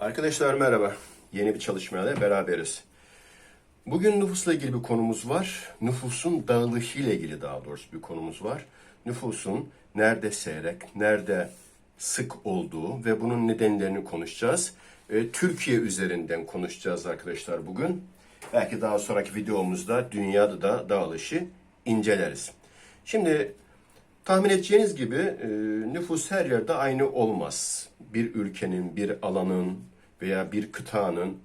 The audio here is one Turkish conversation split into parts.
Arkadaşlar merhaba. Yeni bir çalışmayla beraberiz. Bugün nüfusla ilgili bir konumuz var. Nüfusun dağılışı ile ilgili daha doğrusu bir konumuz var. Nüfusun nerede seyrek, nerede sık olduğu ve bunun nedenlerini konuşacağız. Ee, Türkiye üzerinden konuşacağız arkadaşlar bugün. Belki daha sonraki videomuzda dünyada da dağılışı inceleriz. Şimdi Tahmin edeceğiniz gibi e, nüfus her yerde aynı olmaz. Bir ülkenin, bir alanın veya bir kıtanın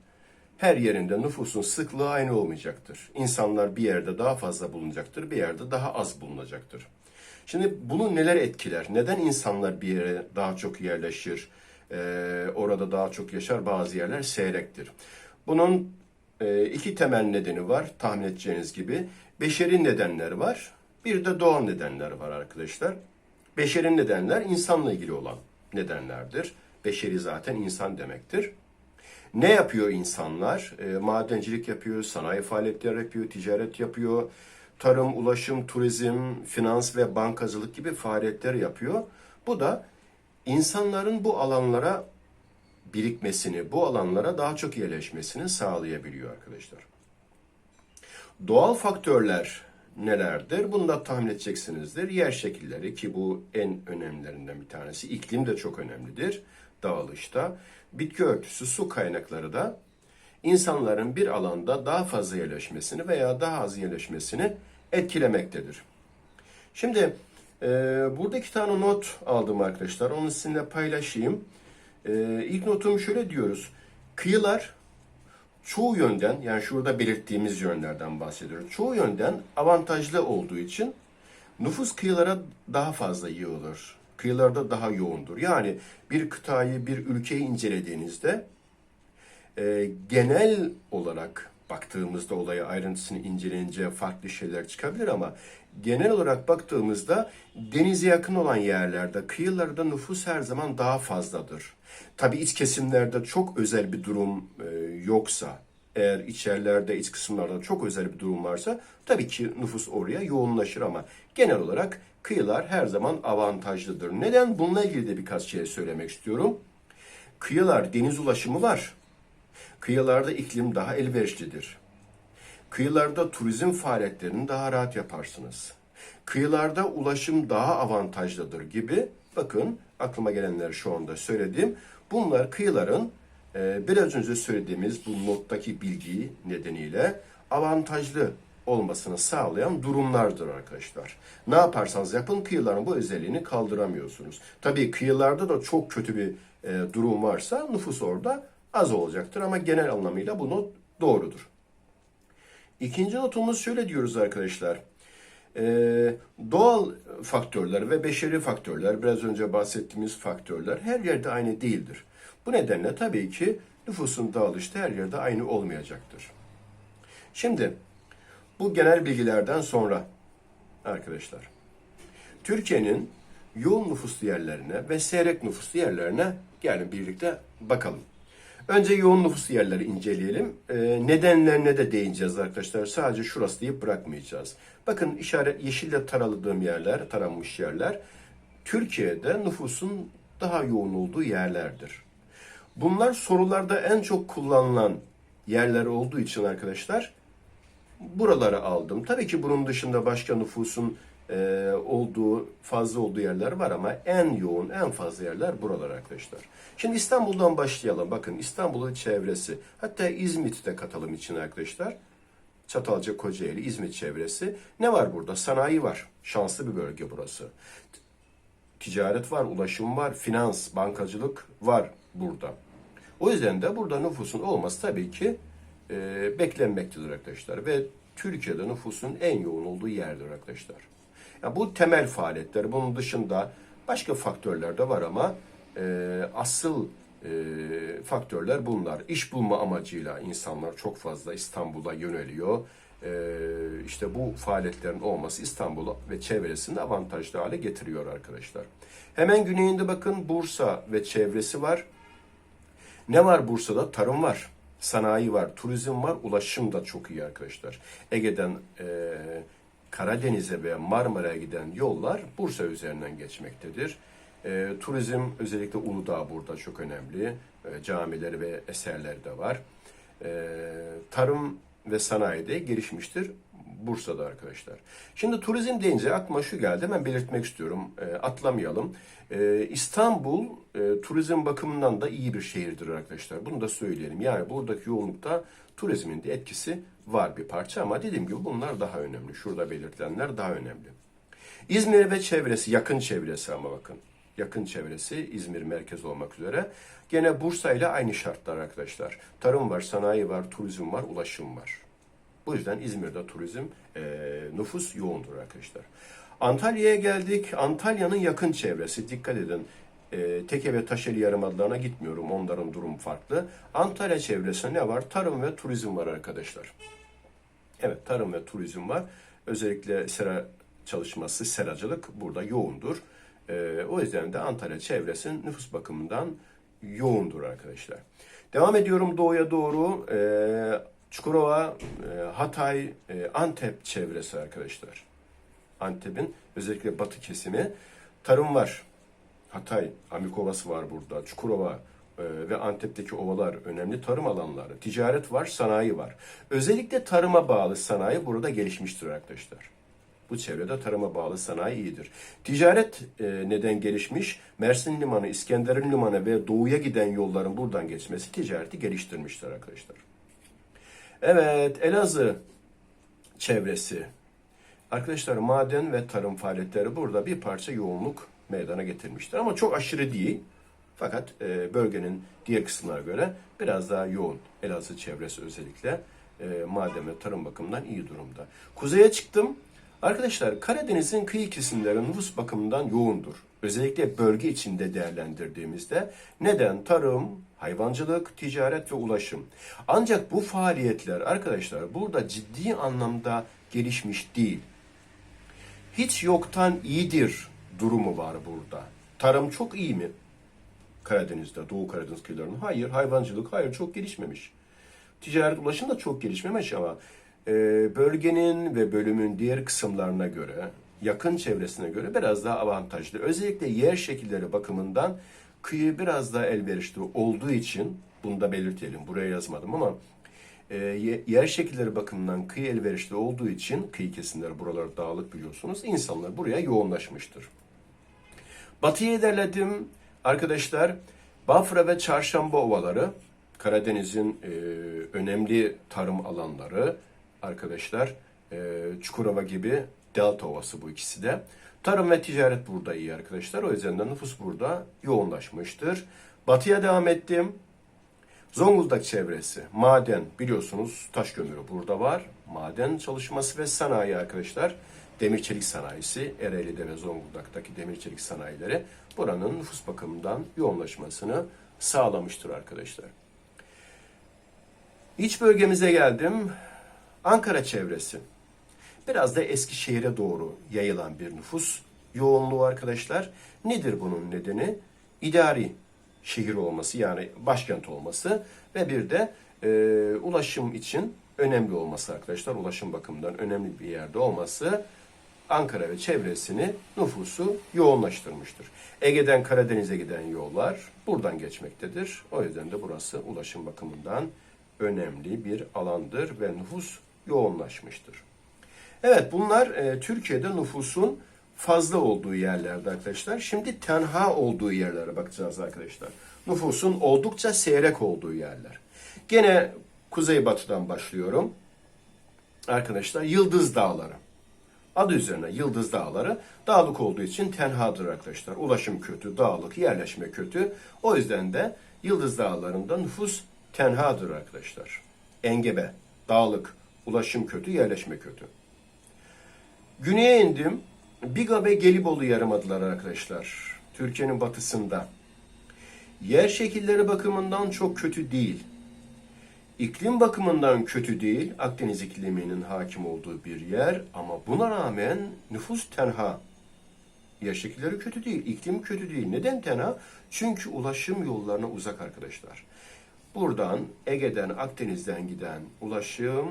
her yerinde nüfusun sıklığı aynı olmayacaktır. İnsanlar bir yerde daha fazla bulunacaktır, bir yerde daha az bulunacaktır. Şimdi bunu neler etkiler? Neden insanlar bir yere daha çok yerleşir, orada daha çok yaşar, bazı yerler seyrektir? Bunun iki temel nedeni var tahmin edeceğiniz gibi. Beşeri nedenler var, bir de doğal nedenler var arkadaşlar. Beşeri nedenler insanla ilgili olan nedenlerdir. Beşeri zaten insan demektir. Ne yapıyor insanlar? E, madencilik yapıyor, sanayi faaliyetleri yapıyor, ticaret yapıyor, tarım, ulaşım, turizm, finans ve bankacılık gibi faaliyetler yapıyor. Bu da insanların bu alanlara birikmesini, bu alanlara daha çok yerleşmesini sağlayabiliyor arkadaşlar. Doğal faktörler nelerdir? Bunu da tahmin edeceksinizdir. Yer şekilleri ki bu en önemlilerinden bir tanesi. İklim de çok önemlidir dağılışta. Bitki örtüsü, su kaynakları da insanların bir alanda daha fazla yerleşmesini veya daha az yerleşmesini etkilemektedir. Şimdi e, burada iki tane not aldım arkadaşlar. Onu sizinle paylaşayım. E, ilk notum şöyle diyoruz. Kıyılar çoğu yönden yani şurada belirttiğimiz yönlerden bahsediyoruz. Çoğu yönden avantajlı olduğu için nüfus kıyılara daha fazla yığılır. Kıyılarda daha yoğundur. Yani bir kıtayı, bir ülkeyi incelediğinizde e, genel olarak baktığımızda olaya ayrıntısını inceleyince farklı şeyler çıkabilir ama genel olarak baktığımızda denize yakın olan yerlerde, kıyılarda nüfus her zaman daha fazladır. Tabi iç kesimlerde çok özel bir durum yoksa, eğer içerlerde, iç kısımlarda çok özel bir durum varsa tabii ki nüfus oraya yoğunlaşır ama genel olarak kıyılar her zaman avantajlıdır. Neden? Bununla ilgili de birkaç şey söylemek istiyorum. Kıyılar deniz ulaşımı var. Kıyılarda iklim daha elverişlidir. Kıyılarda turizm faaliyetlerini daha rahat yaparsınız. Kıyılarda ulaşım daha avantajlıdır gibi bakın aklıma gelenleri şu anda söyledim. Bunlar kıyıların biraz önce söylediğimiz bu nottaki bilgi nedeniyle avantajlı olmasını sağlayan durumlardır arkadaşlar. Ne yaparsanız yapın kıyıların bu özelliğini kaldıramıyorsunuz. Tabii kıyılarda da çok kötü bir e, durum varsa nüfus orada az olacaktır ama genel anlamıyla bu not doğrudur. İkinci notumuz şöyle diyoruz arkadaşlar. Ee, doğal faktörler ve beşeri faktörler, biraz önce bahsettiğimiz faktörler her yerde aynı değildir. Bu nedenle tabii ki nüfusun dağılışı her yerde aynı olmayacaktır. Şimdi bu genel bilgilerden sonra arkadaşlar, Türkiye'nin yoğun nüfuslu yerlerine ve seyrek nüfuslu yerlerine gelin birlikte bakalım. Önce yoğun nüfuslu yerleri inceleyelim. Ee, nedenlerine de değineceğiz arkadaşlar. Sadece şurası deyip bırakmayacağız. Bakın işaret yeşille taraladığım yerler, taranmış yerler Türkiye'de nüfusun daha yoğun olduğu yerlerdir. Bunlar sorularda en çok kullanılan yerler olduğu için arkadaşlar buraları aldım. Tabii ki bunun dışında başka nüfusun e, olduğu, fazla olduğu yerler var ama en yoğun, en fazla yerler buralar arkadaşlar. Şimdi İstanbul'dan başlayalım. Bakın İstanbul'un çevresi. Hatta İzmit'te katalım için arkadaşlar. Çatalca, Kocaeli, İzmit çevresi. Ne var burada? Sanayi var. Şanslı bir bölge burası. Ticaret var, ulaşım var, finans, bankacılık var burada. O yüzden de burada nüfusun olması tabii ki e, beklenmektedir arkadaşlar. Ve Türkiye'de nüfusun en yoğun olduğu yerdir arkadaşlar. Ya bu temel faaliyetler. Bunun dışında başka faktörler de var ama e, asıl e, faktörler bunlar. İş bulma amacıyla insanlar çok fazla İstanbul'a yöneliyor. E, işte bu faaliyetlerin olması İstanbul'u ve çevresini avantajlı hale getiriyor arkadaşlar. Hemen güneyinde bakın Bursa ve çevresi var. Ne var Bursa'da? Tarım var, sanayi var, turizm var, ulaşım da çok iyi arkadaşlar. Ege'den e, Karadeniz'e ve Marmara'ya giden yollar Bursa üzerinden geçmektedir. E, turizm özellikle Uludağ burada çok önemli. E, camileri ve eserleri de var. E, tarım ve sanayi de gelişmiştir Bursa'da arkadaşlar. Şimdi turizm deyince aklıma şu geldi. Hemen belirtmek istiyorum. E, atlamayalım. E, İstanbul e, turizm bakımından da iyi bir şehirdir arkadaşlar. Bunu da söyleyelim. Yani buradaki yoğunlukta turizmin de etkisi var bir parça ama dediğim gibi bunlar daha önemli. Şurada belirtilenler daha önemli. İzmir ve çevresi, yakın çevresi ama bakın. Yakın çevresi İzmir merkez olmak üzere. Gene Bursa ile aynı şartlar arkadaşlar. Tarım var, sanayi var, turizm var, ulaşım var. Bu yüzden İzmir'de turizm e, nüfus yoğundur arkadaşlar. Antalya'ya geldik. Antalya'nın yakın çevresi. Dikkat edin. E, Teke ve Taşeli Yarımada'larına gitmiyorum. Onların durum farklı. Antalya çevresinde ne var? Tarım ve turizm var arkadaşlar. Evet tarım ve turizm var. Özellikle sera çalışması, seracılık burada yoğundur. Ee, o yüzden de Antalya çevresi nüfus bakımından yoğundur arkadaşlar. Devam ediyorum doğuya doğru. Ee, Çukurova, e, Hatay, e, Antep çevresi arkadaşlar. Antep'in özellikle batı kesimi tarım var. Hatay, Amikovası var burada. Çukurova e, ve Antep'teki ovalar önemli tarım alanları. Ticaret var, sanayi var. Özellikle tarıma bağlı sanayi burada gelişmiştir arkadaşlar. Bu çevrede tarıma bağlı sanayi iyidir. Ticaret e, neden gelişmiş? Mersin Limanı, İskenderun Limanı ve doğuya giden yolların buradan geçmesi ticareti geliştirmiştir arkadaşlar. Evet, Elazığ çevresi. Arkadaşlar maden ve tarım faaliyetleri burada bir parça yoğunluk meydana getirmiştir. Ama çok aşırı değil. Fakat e, bölgenin diğer kısımlara göre biraz daha yoğun. Elazığ çevresi özellikle e, maden ve tarım bakımından iyi durumda. Kuzeye çıktım. Arkadaşlar Karadeniz'in kıyı kesimleri nüfus bakımından yoğundur. Özellikle bölge içinde değerlendirdiğimizde neden? Tarım, hayvancılık, ticaret ve ulaşım. Ancak bu faaliyetler arkadaşlar burada ciddi anlamda gelişmiş değil. Hiç yoktan iyidir durumu var burada. Tarım çok iyi mi? Karadeniz'de, Doğu Karadeniz kıyılarında. Hayır, hayvancılık hayır çok gelişmemiş. Ticaret ulaşım da çok gelişmemiş ama bölgenin ve bölümün diğer kısımlarına göre, yakın çevresine göre biraz daha avantajlı. Özellikle yer şekilleri bakımından kıyı biraz daha elverişli olduğu için, bunu da belirtelim, buraya yazmadım ama e, ye- yer şekilleri bakımından kıyı elverişli olduğu için, kıyı kesimleri buralar dağlık biliyorsunuz, insanlar buraya yoğunlaşmıştır. Batıya ilerledim arkadaşlar. Bafra ve Çarşamba ovaları Karadeniz'in e, önemli tarım alanları arkadaşlar. E, Çukurova gibi Delta Ovası bu ikisi de. Tarım ve ticaret burada iyi arkadaşlar. O yüzden de nüfus burada yoğunlaşmıştır. Batıya devam ettim. Zonguldak çevresi, maden biliyorsunuz taş kömürü burada var. Maden çalışması ve sanayi arkadaşlar. Demir çelik sanayisi, Ereğli'de ve Zonguldak'taki demir çelik sanayileri buranın nüfus bakımından yoğunlaşmasını sağlamıştır arkadaşlar. İç bölgemize geldim. Ankara çevresi. Biraz da Eskişehir'e doğru yayılan bir nüfus yoğunluğu arkadaşlar. Nedir bunun nedeni? İdari şehir olması yani başkent olması ve bir de e, ulaşım için önemli olması arkadaşlar. Ulaşım bakımından önemli bir yerde olması Ankara ve çevresini nüfusu yoğunlaştırmıştır. Ege'den Karadeniz'e giden yollar buradan geçmektedir. O yüzden de burası ulaşım bakımından önemli bir alandır ve nüfus yoğunlaşmıştır. Evet bunlar e, Türkiye'de nüfusun fazla olduğu yerlerde arkadaşlar. Şimdi tenha olduğu yerlere bakacağız arkadaşlar. Nüfusun oldukça seyrek olduğu yerler. Gene kuzeybatıdan başlıyorum. Arkadaşlar Yıldız Dağları. Adı üzerine Yıldız Dağları dağlık olduğu için tenhadır arkadaşlar. Ulaşım kötü, dağlık, yerleşme kötü. O yüzden de Yıldız Dağları'nda nüfus tenhadır arkadaşlar. Engebe, dağlık, ulaşım kötü, yerleşme kötü. Güneye indim. Biga ve Gelibolu yarımadılar arkadaşlar. Türkiye'nin batısında. Yer şekilleri bakımından çok kötü değil. İklim bakımından kötü değil. Akdeniz ikliminin hakim olduğu bir yer ama buna rağmen nüfus tenha. Yer şekilleri kötü değil, iklim kötü değil. Neden tenha? Çünkü ulaşım yollarına uzak arkadaşlar. Buradan Ege'den, Akdeniz'den giden ulaşım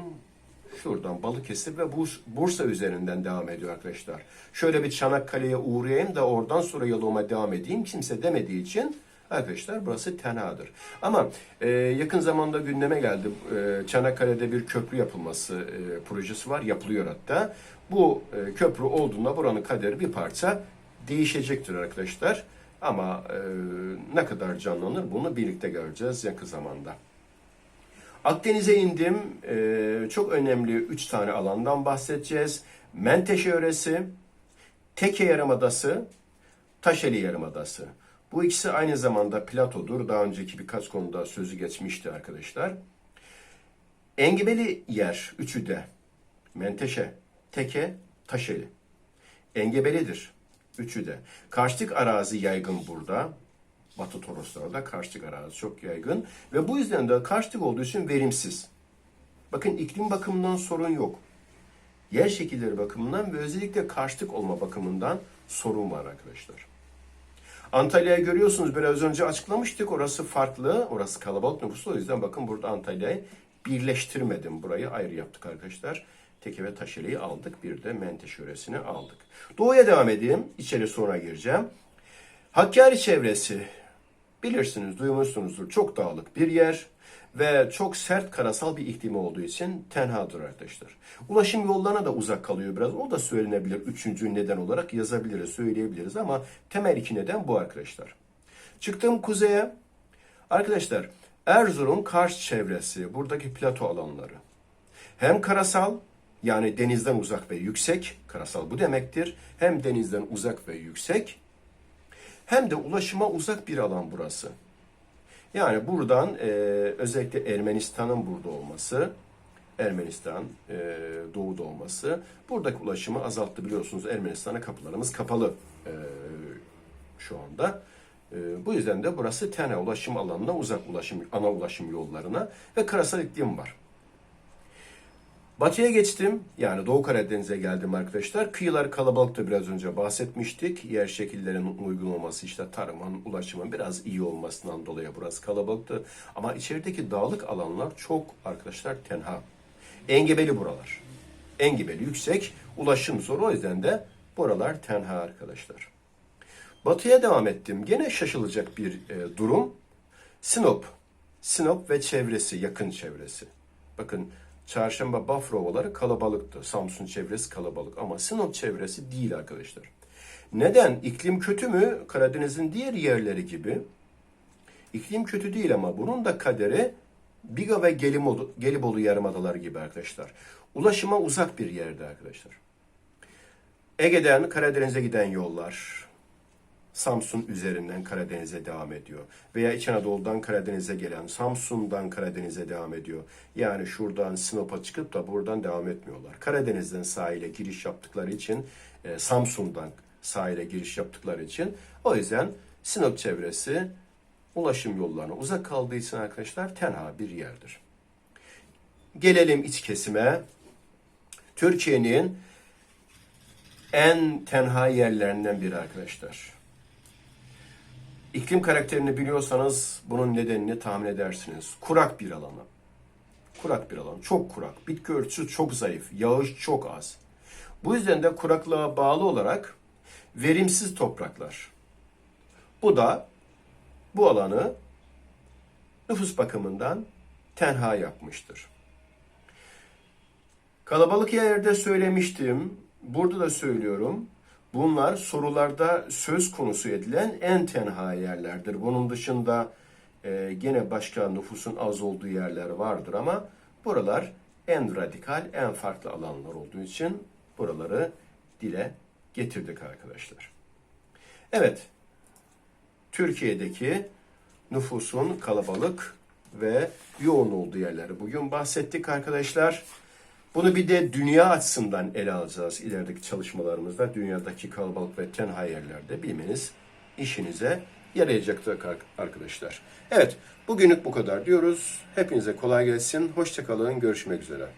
şuradan Balıkesir ve Burs- Bursa üzerinden devam ediyor arkadaşlar. Şöyle bir Çanakkale'ye uğrayayım da oradan sonra yoluma devam edeyim. Kimse demediği için Arkadaşlar burası tenhadır. Ama e, yakın zamanda gündeme geldi. E, Çanakkale'de bir köprü yapılması e, projesi var. Yapılıyor hatta. Bu e, köprü olduğunda buranın kaderi bir parça değişecektir arkadaşlar. Ama e, ne kadar canlanır bunu birlikte göreceğiz yakın zamanda. Akdeniz'e indim. E, çok önemli üç tane alandan bahsedeceğiz. Menteşe Yöresi, Teke Yarımadası, Taşeli Yarımadası. Bu ikisi aynı zamanda platodur. Daha önceki birkaç konuda sözü geçmişti arkadaşlar. Engebeli yer üçü de Menteşe, Teke, Taşeli. Engebelidir üçü de. Karstik arazi yaygın burada. Batı Toroslarda karstik arazi çok yaygın. Ve bu yüzden de karstik olduğu için verimsiz. Bakın iklim bakımından sorun yok. Yer şekilleri bakımından ve özellikle karstik olma bakımından sorun var arkadaşlar. Antalya'yı görüyorsunuz biraz önce açıklamıştık. Orası farklı, orası kalabalık nüfuslu. O yüzden bakın burada Antalya'yı birleştirmedim. Burayı ayrı yaptık arkadaşlar. Teke ve Taşeli'yi aldık. Bir de Menteş yöresini aldık. Doğuya devam edeyim. İçeri sonra gireceğim. Hakkari çevresi bilirsiniz, duymuşsunuzdur. Çok dağlık bir yer ve çok sert karasal bir iklimi olduğu için tenhadır arkadaşlar. Ulaşım yollarına da uzak kalıyor biraz. O da söylenebilir. Üçüncü neden olarak yazabiliriz, söyleyebiliriz ama temel iki neden bu arkadaşlar. Çıktım kuzeye. Arkadaşlar Erzurum Kars çevresi, buradaki plato alanları. Hem karasal yani denizden uzak ve yüksek, karasal bu demektir. Hem denizden uzak ve yüksek hem de ulaşıma uzak bir alan burası. Yani buradan e, özellikle Ermenistan'ın burada olması, Ermenistan e, doğuda olması buradaki ulaşımı azalttı biliyorsunuz. Ermenistan'a kapılarımız kapalı e, şu anda. E, bu yüzden de burası tene ulaşım alanına uzak ulaşım ana ulaşım yollarına ve karasal iklim var. Batıya geçtim. Yani Doğu Karadeniz'e geldim arkadaşlar. Kıyılar kalabalıktı biraz önce bahsetmiştik. Yer şekillerinin uygun olması, işte tarımın, ulaşımın biraz iyi olmasından dolayı burası kalabalıktı. Ama içerideki dağlık alanlar çok arkadaşlar tenha. Engebeli buralar. Engebeli yüksek, ulaşım zor. O yüzden de buralar tenha arkadaşlar. Batıya devam ettim. Gene şaşılacak bir e, durum. Sinop. Sinop ve çevresi, yakın çevresi. Bakın Çarşamba Bafra ovaları kalabalıktı. Samsun çevresi kalabalık ama Sinop çevresi değil arkadaşlar. Neden? İklim kötü mü? Karadeniz'in diğer yerleri gibi. İklim kötü değil ama bunun da kaderi Biga ve Gelibolu, Gelibolu yarımadaları gibi arkadaşlar. Ulaşıma uzak bir yerde arkadaşlar. Ege'den Karadeniz'e giden yollar, Samsun üzerinden Karadeniz'e devam ediyor. Veya İç Anadolu'dan Karadeniz'e gelen, Samsun'dan Karadeniz'e devam ediyor. Yani şuradan Sinop'a çıkıp da buradan devam etmiyorlar. Karadeniz'den sahile giriş yaptıkları için, e, Samsun'dan sahile giriş yaptıkları için o yüzden Sinop çevresi ulaşım yollarına uzak kaldığı için arkadaşlar tenha bir yerdir. Gelelim iç kesime. Türkiye'nin en tenha yerlerinden biri arkadaşlar. İklim karakterini biliyorsanız bunun nedenini tahmin edersiniz. Kurak bir alanı. Kurak bir alan. Çok kurak. Bitki örtüsü çok zayıf. Yağış çok az. Bu yüzden de kuraklığa bağlı olarak verimsiz topraklar. Bu da bu alanı nüfus bakımından tenha yapmıştır. Kalabalık yerde söylemiştim. Burada da söylüyorum. Bunlar sorularda söz konusu edilen en tenha yerlerdir. Bunun dışında e, gene başka nüfusun az olduğu yerler vardır ama buralar en radikal, en farklı alanlar olduğu için buraları dile getirdik arkadaşlar. Evet, Türkiye'deki nüfusun kalabalık ve yoğun olduğu yerleri bugün bahsettik arkadaşlar. Bunu bir de dünya açısından ele alacağız ilerideki çalışmalarımızda. Dünyadaki kalabalık ve tenha yerlerde bilmeniz işinize yarayacaktır arkadaşlar. Evet, bugünlük bu kadar diyoruz. Hepinize kolay gelsin. Hoşçakalın. Görüşmek üzere.